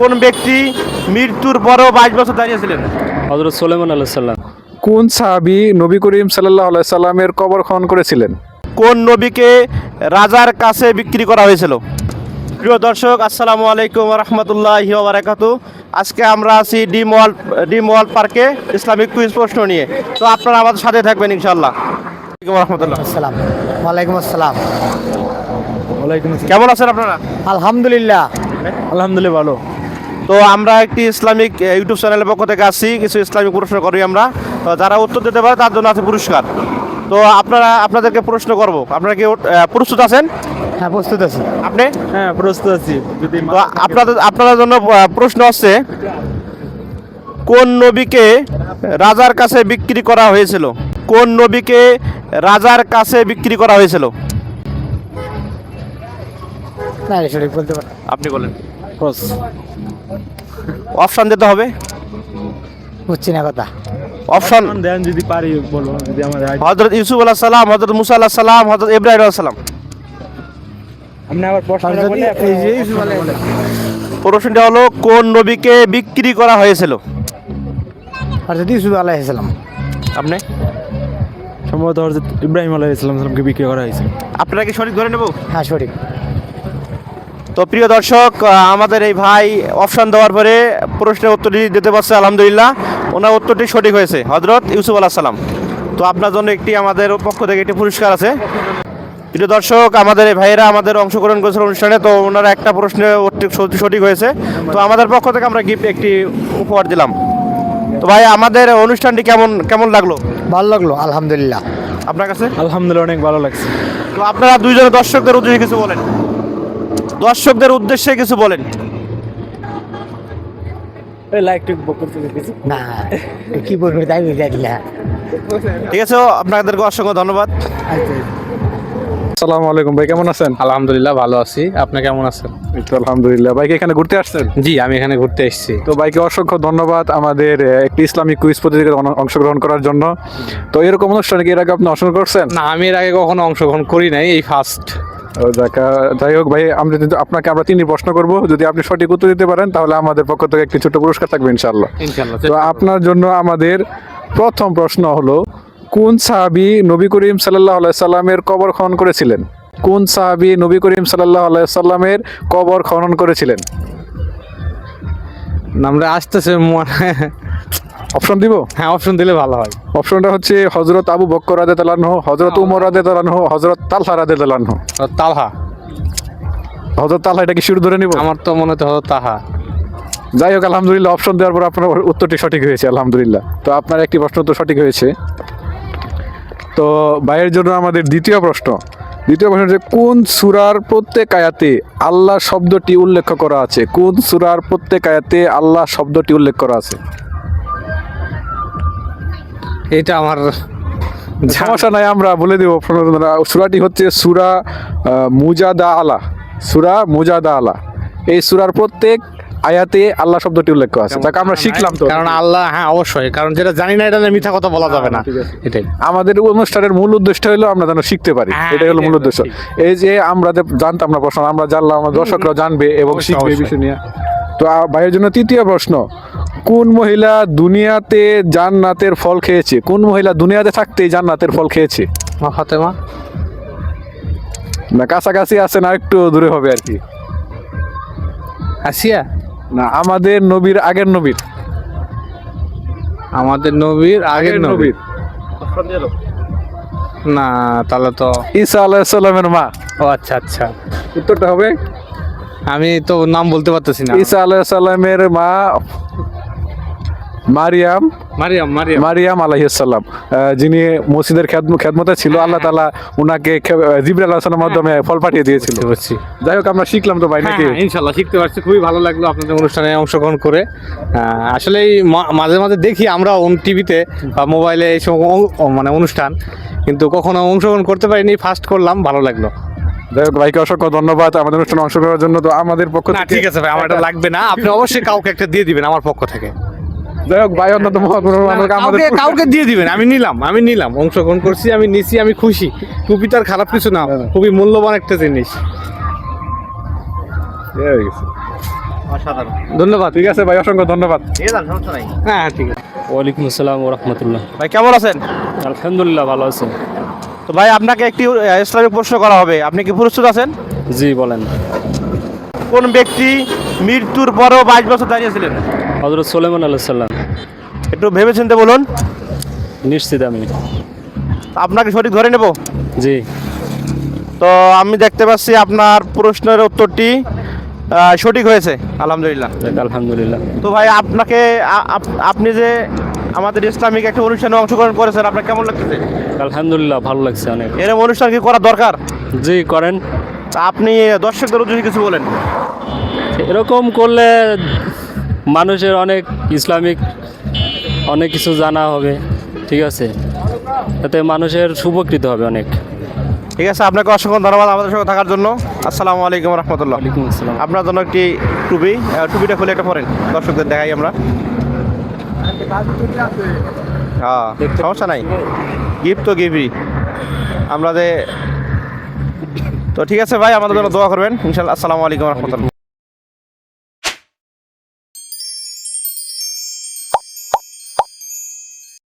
কোন ব্যক্তি মৃত্যুর পরও বাইশ বছর দাঁড়িয়েছিলেন হজরত সোলেমান আল্লাহ সাল্লাম কোন সাহাবি নবী করিম সাল্লাহ সাল্লামের কবর খনন করেছিলেন? কোন নবীকে রাজার কাছে বিক্রি করা হয়েছিল? প্রিয় দর্শক আসসালামু আলাইকুম রহমতুল্লাহ বারাকাতু আজকে আমরা আছি ডিম মল ডি মল পার্কে ইসলামিক কুইজ প্রশ্ন নিয়ে। তো আপনারা আমাদের সাথে থাকবেন ইনশাল্লাহ রহমতুল্লাহ আসসালাম। ওয়ালাইকুম আসসালাম। কেমন আছেন আপনারা? আলহামদুলিল্লাহ। আলহামদুলিল্লাহ ভালো। তো আমরা একটি ইসলামিক ইউটিউব চ্যানেলের পক্ষ থেকে আসছি কিছু ইসলামিক প্রশ্ন করি আমরা। তো যারা উত্তর দিতে পারে তার জন্য আছে পুরস্কার। তো আপনারা আপনাদেরকে প্রশ্ন করব। আপনারা কি প্রস্তুত আছেন? হ্যাঁ প্রস্তুত আছি। আপনি? হ্যাঁ প্রস্তুত আছি। তো আপনাদের আপনাদের জন্য প্রশ্ন হচ্ছে কোন নবীকে রাজার কাছে বিক্রি করা হয়েছিল? কোন নবীকে রাজার কাছে বিক্রি করা হয়েছিল? আপনি বলেন। ক্রস। অপশন দিতে হবে? বুঝছি না কথা। অপশন দেন যদি পারি বলব যদি আমার হজরত ইউসুফ আলাহ সালাম হজরত মুসা আল্লাহ সালাম হজরত ইব্রাহিম আলাহ সালাম। আপনি আবার এই যে ইউসুফ আলাইহিস প্রশ্নটা হলো কোন নবীকে বিক্রি করা হয়েছিল? আর যদি ইউসুফ আলাইহিস সালাম। আপনি? সম্ভবত হজরত ইব্রাহিম ইসলাম সালামকে বিক্রি করা হয়েছে আপনারা কি সঠিক ধরে নেব? হ্যাঁ সঠিক। তো প্রিয় দর্শক আমাদের এই ভাই অপশান দেওয়ার পরে প্রশ্নের উত্তরটি দিতে পারছে আলহামদুলিল্লাহ। ওনার উত্তরটি সঠিক হয়েছে। হজরত ইউসুফ আলাহ সালাম। তো আপনার জন্য একটি আমাদের পক্ষ থেকে একটি পুরস্কার আছে। প্রিয় দর্শক আমাদের এই ভাইয়েরা আমাদের অংশগ্রহণ করেছিল অনুষ্ঠানে তো ওনারা একটা প্রশ্নে সঠিক হয়েছে। তো আমাদের পক্ষ থেকে আমরা গিফট একটি উপহার দিলাম। তো ভাই আমাদের অনুষ্ঠানটি কেমন কেমন লাগল? ভালো লাগল আলহামদুলিল্লাহ। আপনার কাছে? আলহামদুলিল্লাহ অনেক ভালো লাগছে। তো আপনারা দুইজনে দর্শকদের উদ্দেশ্যে কিছু বলেন। দর্শকদের উদ্দেশ্যে কিছু বলেন। না কি বলব তাই দিলা ঠিক আছে আপনাদেরকে অসংখ্য ধন্যবাদ। আসসালামু আলাইকুম ভাই কেমন আছেন? আলহামদুলিল্লাহ ভালো আছি। আপনি কেমন আছেন? এই তো আলহামদুলিল্লাহ। ভাই এখানে ঘুরতে আসছেন? জি আমি এখানে ঘুরতে এসেছি। তো ভাইকে অসংখ্য ধন্যবাদ আমাদের একটি ইসলামিক কুইজ প্রতিযোগিতায় অন- অংশগ্রহণ করার জন্য। তো এরকম অনুষ্ঠানে কি এর আগে আপনি অংশগ্রহণ করছেন? না আমি এর আগে কখনো অংশগ্রহণ করি নাই এই ফার্স্ট যাই হোক ভাই আমরা যদি আপনাকে আমরা তিনটি প্রশ্ন করব। যদি আপনি সঠিক উত্তর দিতে পারেন তাহলে আমাদের পক্ষ থেকে একটি ছোট পুরস্কার থাকবে ইনশাল্লাহ তো আপনার জন্য আমাদের প্রথম প্রশ্ন হলো কোন সাহাবি নবী করিম সাল্লাহ সাল্লামের কবর খনন করেছিলেন? কোন সাহাবি নবী করিম সাল্লাহ সাল্লামের কবর খনন করেছিলেন? আমরা আসতেছে মনে অপশন দিব? হ্যাঁ অপশন দিলে ভালো হয়। অপশনটা হচ্ছে হজরত আবু বক্কর রাদে তালানহ হজরত উমর রাদে তালানহ হজরত তালহা রাদে তালানহ তালহা। হজরত তালহা এটা কি শুরু ধরে নিব? আমার তো মনে হতো হতো তাহা যাই হোক আলহামদুলিল্লাহ অপশন দেওয়ার পর আপনার উত্তরটি সঠিক হয়েছে আলহামদুলিল্লাহ। তো আপনার একটি প্রশ্ন তো সঠিক হয়েছে। তো ভাইয়ের জন্য আমাদের দ্বিতীয় প্রশ্ন। দ্বিতীয় প্রশ্ন হচ্ছে কোন সুরার প্রত্যেক আয়াতে আল্লাহ শব্দটি উল্লেখ করা আছে? কোন সুরার প্রত্যেক আয়াতে আল্লাহ শব্দটি উল্লেখ করা আছে? এটা আমার সমস্যা নাই আমরা বলে দেবো। সুরাটি হচ্ছে সুরা মুজাদা আলা সুরা মুজাদা আলা এই সুরার প্রত্যেক আয়াতে আল্লাহ শব্দটি উল্লেখ করা আছে। তাকে আমরা শিখলাম তো। কারণ আল্লাহ হ্যাঁ অবশ্যই। কারণ যেটা জানি না এটা মিথ্যা কথা বলা যাবে না। এটাই। আমাদের অনুষ্ঠানের মূল উদ্দেশ্য হলো আমরা যেন শিখতে পারি। হ্যাঁ, এটাই হলো মূল উদ্দেশ্য। এই যে আমরা যে জানতাম না প্রশ্ন আমরা জানলাম আমার দর্শকরা জানবে এবং শিখবে বিষয় নিয়ে। তো ভাইয়ের জন্য তৃতীয় প্রশ্ন। কোন মহিলা দুনিয়াতে জান্নাতের ফল খেয়েছে? কোন মহিলা দুনিয়াতে থাকতেই জান্নাতের ফল খেয়েছে? মা ফাতেমা। না কাছাকাছি আছে না একটু দূরে হবে আর কি। আসিয়া? না আমাদের নবীর আগের নবীর। আমাদের নবীর আগের নবীর। না তাহলে তো ঈসা আলাইসাল্লামের মা। ও আচ্ছা আচ্ছা। উত্তরটা হবে? আমি তো নাম বলতে পারতেছি না। ঈসা আলাইসাল্লামের মা মারিয়াম? মারিয়াম মারিয়াম। মারিয়াম আলাইসাল্লাম যিনি মসজিদের খেদমতে ছিল আল্লাহ তালা উনাকে জিবরাল হাসানের মাধ্যমে ফল পাঠিয়ে দিয়েছিল। যাই হোক আমরা শিখলাম তো ভাই নাকি? হ্যাঁ, হ্যাঁ, ইনশাল্লাহ শিখতে পারছি। খুবই ভালো লাগল আপনাদের অনুষ্ঠানে অংশগ্রহণ করে। আসলে মাঝে মাঝে দেখি আমরা টিভিতে বা মোবাইলে এই সব মানে অনুষ্ঠান কিন্তু কখনো অংশগ্রহণ করতে পারিনি ফার্স্ট করলাম ভালো লাগল। যাই হোক ভাইকে অসংখ্য ধন্যবাদ আমাদের অনুষ্ঠানে অংশগ্রহণের জন্য তো আমাদের পক্ষ থেকে ঠিক আছে ভাই আমার এটা লাগবে না। আপনি অবশ্যই কাউকে একটা দিয়ে দিবেন আমার পক্ষ থেকে। যাই হোক ভাই অন্যতম আমাদের কাউকে দিয়ে দিবেন আমি নিলাম আমি নিলাম অংশগ্রহণ করছি আমি নিছি আমি খুশি। টুপি তার খারাপ কিছু না খুবই মূল্যবান একটা জিনিস। ধন্যবাদ। ঠিক আছে ভাই অসংখ্য ধন্যবাদ। হ্যাঁ হ্যাঁ, ঠিক আছে। ওয়ালাইকুম আসসালাম রহমতুল্লাহ ভাই কেমন আছেন? আলহামদুলিল্লাহ ভালো আছে। তো ভাই আপনাকে একটি ইসলামিক প্রশ্ন করা হবে। আপনি কি প্রস্তুত আছেন? জি বলেন। কোন ব্যক্তি মৃত্যুর পরও বাইশ বছর দাঁড়িয়েছিলেন হজরত সোলেমান আল্লাহ সাল্লাম একটু ভেবে চিন্তে বলুন। নিশ্চিত আমি। আপনাকে সঠিক ধরে নেব? জি। তো আমি দেখতে পাচ্ছি আপনার প্রশ্নের উত্তরটি সঠিক হয়েছে। আলহামদুলিল্লাহ। আলহামদুলিল্লাহ। তো ভাই আপনাকে আপনি যে আমাদের ইসলামিক একটা অনুষ্ঠানে অংশগ্রহণ করেছেন আপনার কেমন লাগতেছে? আলহামদুলিল্লাহ ভালো লাগছে অনেক। এরকম অনুষ্ঠান কি করা দরকার? জি করেন। আপনি দর্শকদের উদ্দেশ্যে কিছু বলেন। এরকম করলে মানুষের অনেক ইসলামিক অনেক কিছু জানা হবে ঠিক আছে? এতে মানুষের উপকৃত হবে অনেক। ঠিক আছে আপনাকে অসংখ্য ধন্যবাদ আমাদের সঙ্গে থাকার জন্য। আসসালামু আলাইকুম রহমতুল্লাহ। আসসালাম। আপনার জন্য একটি টুপি টুপিটা খুলে একটা পরেন দর্শকদের দেখাই আমরা। হ্যাঁ সমস্যা নাই। গিফট তো গিফটই। আমরা যে তো ঠিক আছে ভাই আমাদের জন্য দোয়া করবেন। ইনশাল্লাহ আসসালামু আলাইকুম রহমতুল্লাহ।